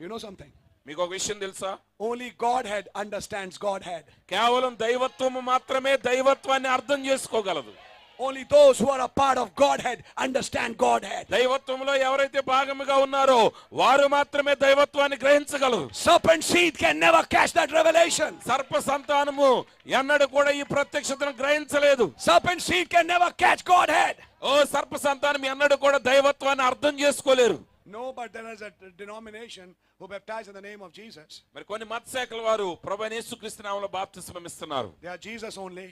You know something? మీకు ఒక విషయం తెలుసా Only Godhead understands Godhead. కేవలం దైవత్వము మాత్రమే దైవత్వాన్ని అర్థం చేసుకోగలదు Only those who are a part of Godhead understand Godhead. దైవత్వంలో ఎవరైతే భాగముగా ఉన్నారో వారు మాత్రమే దైవత్వాన్ని గ్రహించగలరు Serpent seed can never catch that revelation. సర్ప సంతానము ఎన్నడూ కూడా ఈ ప్రత్యక్షతను గ్రహించలేదు Serpent seed can never catch Godhead. ఓ సర్ప సంతానం ఎన్నడూ కూడా దైవత్వాన్ని అర్థం చేసుకోలేరు No, but there is a denomination who baptize in the name of Jesus. మరి కొన్ని మత శాఖల వారు ప్రభు యేసుక్రీస్తు నామంలో బాప్తిస్మం ఇస్తున్నారు They are Jesus only.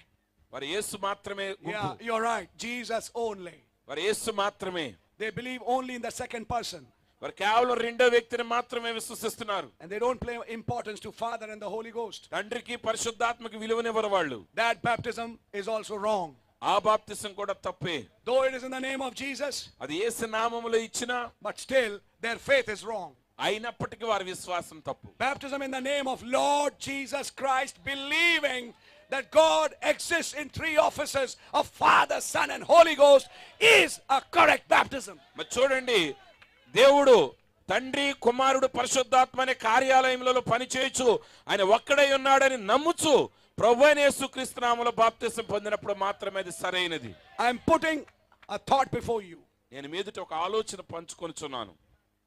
వారు యేసు మాత్రమే గుంపు. Yeah, you're right. Jesus only. వారు యేసు మాత్రమే They believe only in the second person. వారు కేవలం రెండో వ్యక్తిని మాత్రమే విశ్వసిస్తున్నారు And they don't play importance to Father and the Holy Ghost. తండ్రికి పరిశుద్ధాత్మకి విలువనివ్వరు వాళ్ళు That baptism is also wrong. ఆ బాప్తిసం కూడా తప్పే. Though it is in the name of Jesus అది యేసు నామములో ఇచ్చిన but still there faith is wrong అయినప్పటికీ వారి విశ్వాసం తప్పు. Baptism in the name of Lord Jesus Christ believing that God exist in three offices of Father Son and Holy Ghost is a correct baptism మరి చూడండి దేవుడు తండ్రి కుమారుడు పరిశుద్ధాత్మ అనే కార్యాలయంలో పనిచేయచ్చు. ఆయన ఒక్కడై ఉన్నాడని నమ్ముచు ప్రభు బాప్తిసం పొందినప్పుడు మాత్రమే సరైనది. ఐఎమ్ పుటింగ్ బిఫోర్ యూ నేను మీదట ఒక ఆలోచన పంచుకొనిచున్నాను.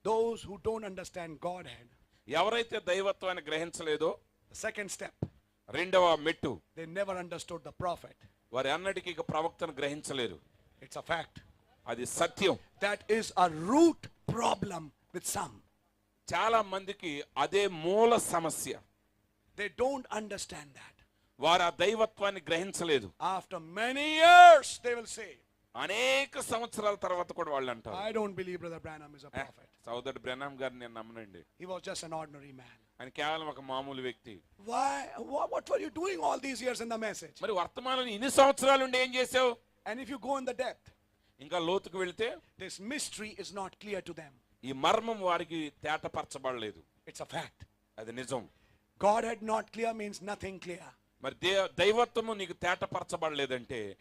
Those who don't understand God hand ఎవరైతే దైవత్వాన్ని గ్రహించలేదో సెకండ్ స్టెప్ రెండవ మెట్టు they never understood the prophet వారి అన్నటికీ ఇక ప్రవక్తను గ్రహించలేరు. ఇట్స్ అ ఫ్యాక్ట్ అది సత్యం. That is a root problem with some చాలా మందికి అదే మూల సమస్య. దే డోంట్ అండర్స్టాండ్ దట్ వారు ఆ దైవత్వాన్ని గ్రహించలేదు After many years, they will say, అనేక సంవత్సరాల తర్వాత కూడా వాళ్ళు అంటారు don't believe Brother Branham is a "A, prophet. సోదరుడు బ్రహ్నాం గారిని నేను నమ్మనండి He was just an ordinary man. ఆయన కేవలం ఒక మామూలు వ్యక్తి? What, what were you doing all these years in the message? మరి వర్తమానం ఇన్ని సంవత్సరాలు ఉండి ఏం చేసావు And if you go in the depth, ఇంకా లోతుకు వెళితే this mystery is not clear to them. ఈ మర్మం వారికి తేటపరచబడలేదు It's a fact. అది నిజం God had not clear means nothing clear. మరి దే- దైవత్వము నీకు తేటపరచబడలేదంటే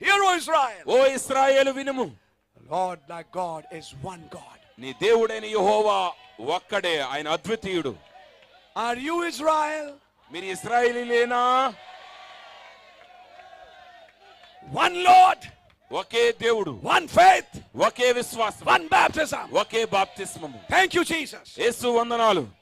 Hear, O Israel! ఓ ఇస్రాయేలు వినుము. Lord thy God is one God. నీ దేవుడైన యెహోవా ఒక్కడే ఆయన అద్వితీయుడు. Are you Israel? మీరు ఇస్రాయేలీలేనా? One Lord, ఒకే దేవుడు. One faith, ఒకే విశ్వాసం. One baptism. ఒకే బాప్తిస్మము. You, Jesus. యేసు వందనాలు.